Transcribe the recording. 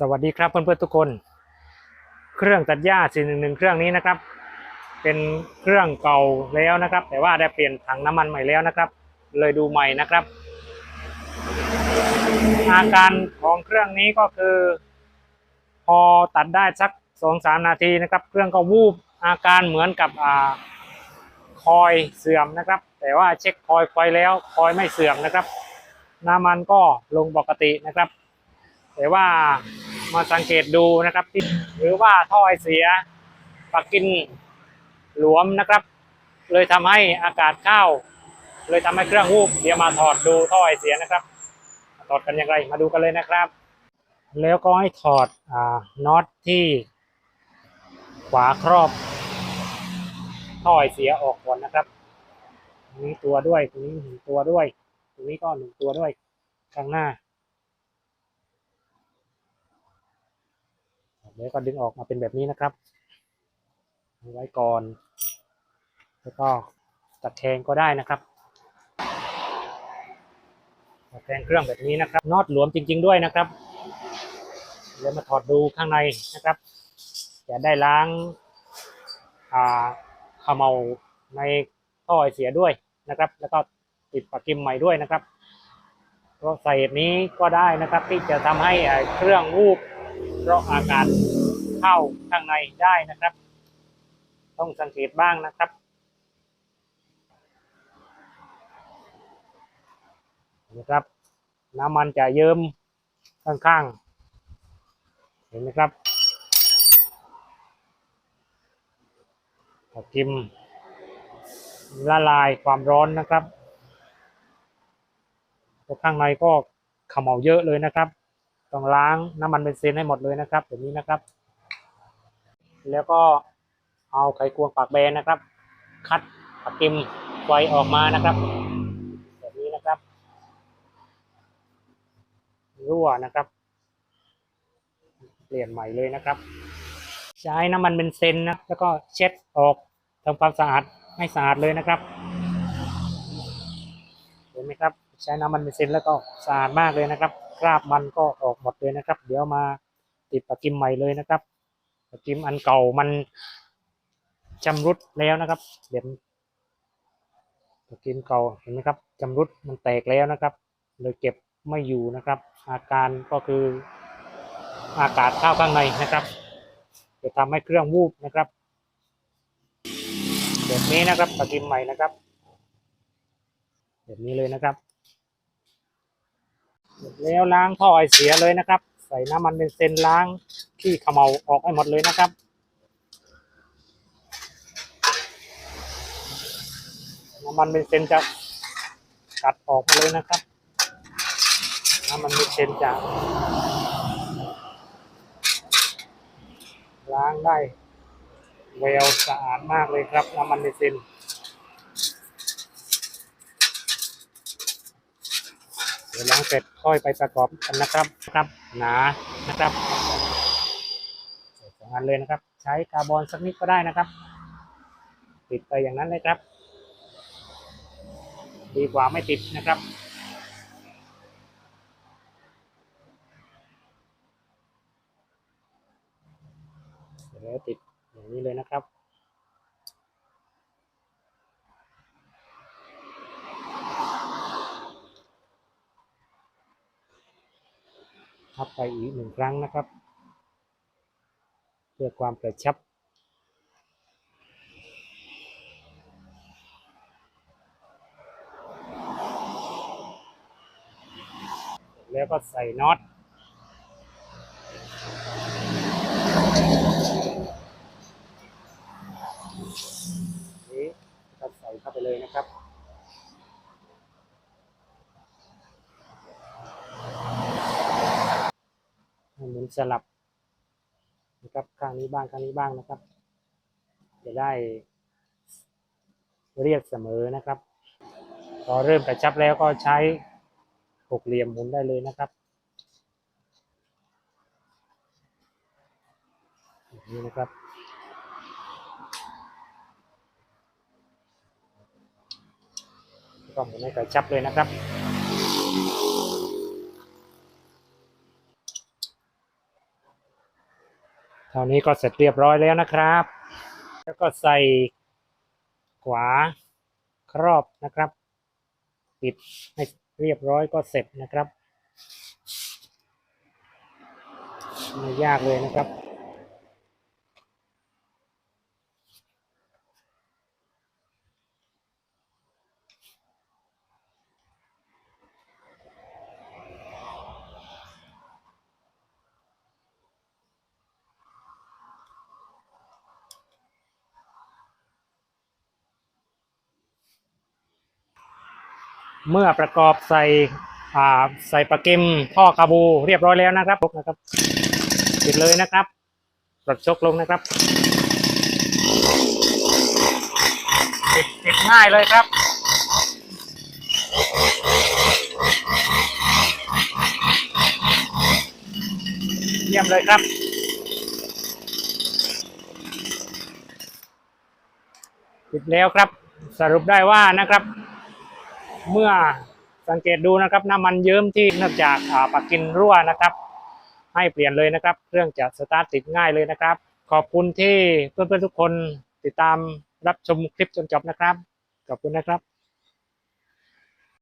สวัสดีครับเพื่อนๆทุกคน เครื่องตัดหญ้า 411 เครื่องนี้นะครับ เป็นเครื่องเก่าแล้วนะครับ แต่ว่าได้เปลี่ยนถังน้ำมันใหม่แล้วนะครับ เลยดูใหม่นะครับ อาการของเครื่องนี้ก็คือ พอตัดได้สักสองสามนาทีนะครับ เครื่องก็วูบอาการเหมือนกับอ่าคอยเสื่อมนะครับ แต่ว่าเช็คคอยไฟแล้วคอยไม่เสื่อมนะครับ น้ำมันก็ลงปกตินะครับ แต่ว่า มาสังเกตดูนะครับที่หรือว่าท่อไอเสียปักกินหลวมนะครับ เลยทำให้อากาศเข้าเลยทำให้เครื่องวูบเดี๋ยวมาถอดดูท่อไอเสียนะครับ ถอดกันอย่างไรมาดูกันเลยนะครับ แล้วก็ให้ถอดอ่าน็อตที่ขวาครอบท่อไอเสียออกก่อนนะครับตรงนี้ตัวด้วยตรงนี้หนึ่งตัวด้วยตรงนี้ก็หนึ่งตัวด้วยข้างหน้า แล้วก็ดึงออกมาเป็นแบบนี้นะครับไว้ก่อน แล้วก็ตะแคงก็ได้นะครับตะแคงเครื่องแบบนี้นะครับน็อตหลวมจริง ๆ ด้วยนะครับเดี๋ยวมาถอดดูข้างในนะครับจะได้ล้างอ่าขมเมาในท่อไอเสียด้วยนะครับ แล้วก็ติดปากกิมใหม่ด้วยนะครับก็ใส่แบบนี้ก็ได้นะครับที่จะทำให้เครื่องวูบ เพราะอากาศเข้าข้างในได้นะครับ ต้องสังเกตบ้างนะครับ นะครับ น้ำมันจะเยิ้มข้างๆ เห็นไหมครับกิมละลายความร้อนนะครับข้างในก็ขมเหลาเยอะเลยนะครับ ต้องล้างน้ำมันเบนซินให้หมดเลยนะครับแบบนี้นะครับ แล้วก็เอาไขควงปากแบนนะครับ คัดปากกิมไฟออกมานะครับ แบบนี้นะครับรั่วนะครับ เปลี่ยนใหม่เลยนะครับ ใช้น้ำมันเบนซินนะแล้วก็เช็ดออกทำความสะอาดให้สะอาดเลยนะครับ ไหมครับ ใช้น้ำมันเบนซินแล้วก็สะอาดมากเลยนะครับ คราบมันก็ออกหมดเลยนะครับ เดี๋ยวมาติดปากกิมใหม่เลยนะครับปากกิมอันเก่ามันชำรุดแล้วนะครับเดี๋ยวปากกิมเก่าเห็นไหมครับชำรุดมันแตกแล้วนะครับเลยเก็บไม่อยู่นะครับ อาการก็คืออากาศเข้าข้างในนะครับ จะทำให้เครื่องวูบนะครับแบบนี้นะครับปากกิมใหม่นะครับ แบบนี้เลยนะครับแล้วล้างท่อไอเสียเลยนะครับ ใส่น้ำมันเป็นเซนล้างขี้ขมเมาออกให้หมดเลยนะครับ น้ำมันเป็นเซนจะกัดออกมาเลยนะครับ น้ำมันเป็นเซนจะล้างได้แววสะอาดมากเลยครับน้ำมันเป็นเซน ดี๋ยวล้างเสร็จค่อยไปประกอบกันนะครับครับหนานะครับสองอันเลยนะครับ ใช้คาร์บอนสักนิดก็ได้นะครับ ติดไปอย่างนั้นเลยครับ ดีกว่าไม่ติดนะครับเสร็จแล้วติดอย่างนี้เลยนะครับ ทับไปอีกหนึ่งครั้งนะครับ เพื่อความกระชับ แล้วก็ใส่น็อตนี้ก็ใส่เข้าไปเลยนะครับ ให้หมุน สลับนะครับข้างนี้บ้างข้างนี้บ้างนะครับ จะได้เรียกเสมอนะครับพอเริ่มกระชับแล้วก็ใช้หกเหลี่ยมหมุนได้เลยนะครับแบบนี้นะครับก็หมุนให้กระชับเลยนะครับ ตอนนี้ก็เสร็จเรียบร้อยแล้วนะครับ แล้วก็ใส่ขวาครอบนะครับ ปิดให้เรียบร้อยก็เสร็จนะครับไม่ยากเลยนะครับ เมื่อประกอบใส่ใส่ปลาเกิมท่อคาบูเรียบร้อยแล้วนะครับนะครับปิดเลยนะครับปลดชกลงนะครับปิดปิดง่ายเลยครับ เยี่ยมเลยครับปิดแล้วครับ สรุปได้ว่านะครับ เมื่อสังเกตดูนะครับน้ำมันเยิ้มที่เนื่องจากอ่าปากกินรั่วนะครับ ให้เปลี่ยนเลยนะครับ เครื่องจะสตาร์ทติดง่ายเลยนะครับ ขอบคุณที่เพื่อนๆทุกคนติดตามรับชมคลิปจนจบนะครับ ขอบคุณนะครับ